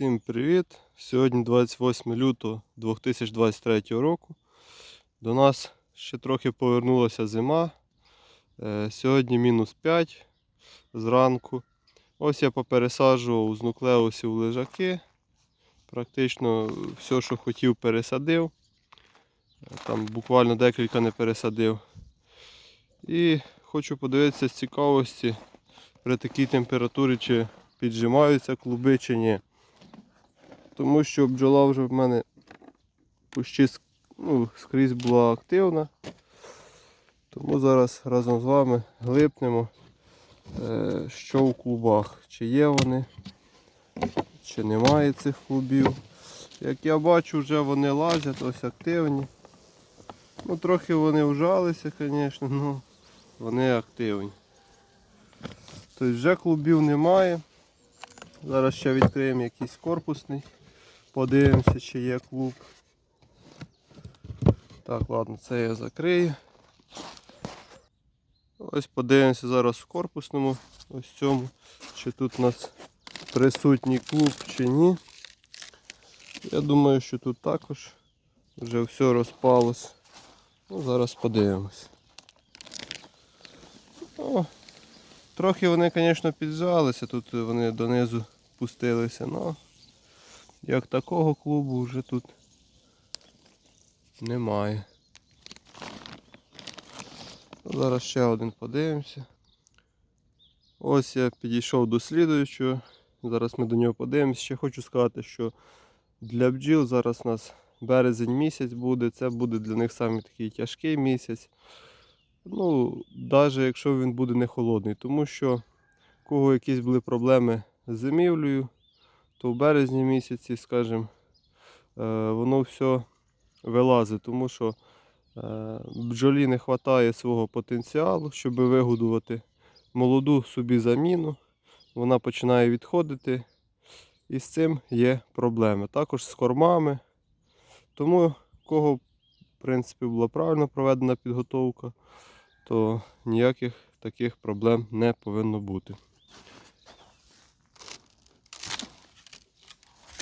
Всім привіт! Сьогодні 28 лютого 2023 року. До нас ще трохи повернулася зима. Е, Сьогодні мінус 5 зранку. Ось я попересаджував з нуклеусів лежаки. Практично все, що хотів, пересадив. Е, Там буквально декілька не пересадив. І хочу подивитися з цікавості при такій температурі, чи піджимаються клуби чи ні. Тому що бджола вже в мене почти ну, скрізь була активна. Тому зараз разом з вами глипнемо, е, що в клубах. Чи є вони, чи немає цих клубів. Як я бачу, вже вони лазять, ось активні. Ну, трохи вони вжалися, звісно, але вони активні. Тобто вже клубів немає. Зараз ще відкриємо якийсь корпусний. Подивимося, чи є клуб. Так, ладно, це я закрию. Ось подивимося зараз в корпусному, ось цьому, чи тут у нас присутній клуб чи ні. Я думаю, що тут також вже все розпалось. Ну, зараз подивимось. О, Трохи вони, звісно, піджалися, тут вони донизу пустилися, але як такого клубу вже тут немає. Ну, Зараз ще один подивимося. Ось я підійшов до слідуючого. Зараз ми до нього подивимося. Ще хочу сказати, що для бджіл зараз у нас березень місяць буде. Це буде для них саме такий тяжкий місяць. Ну, навіть якщо він буде не холодний, тому що у кого якісь були проблеми з зимівлею, то в березні місяці, скажімо, е, воно все вилазить, тому що е, бджолі не вистачає свого потенціалу, щоб вигодувати молоду собі заміну. Вона починає відходити, і з цим є проблеми. Також з кормами. Тому, кого, в принципі, була правильно проведена підготовка, то ніяких таких проблем не повинно бути.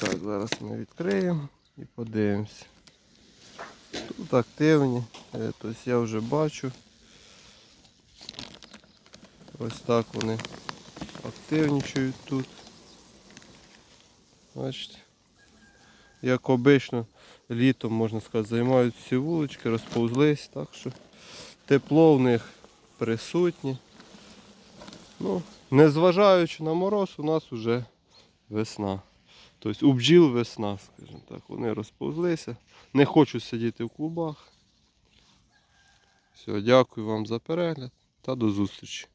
Так, зараз ми відкриємо і подивимося. Тут активні, е, тобто я вже бачу. Ось так вони активнічають тут. Бачите? Як обично, літом, можна сказати, займають всі вулички, розповзлись, так що тепло в них присутнє. Ну, незважаючи на мороз, у нас вже весна. Тобто у бджіл весна, скажімо так. Вони розповзлися. Не хочу сидіти в клубах. Все, дякую вам за перегляд та до зустрічі.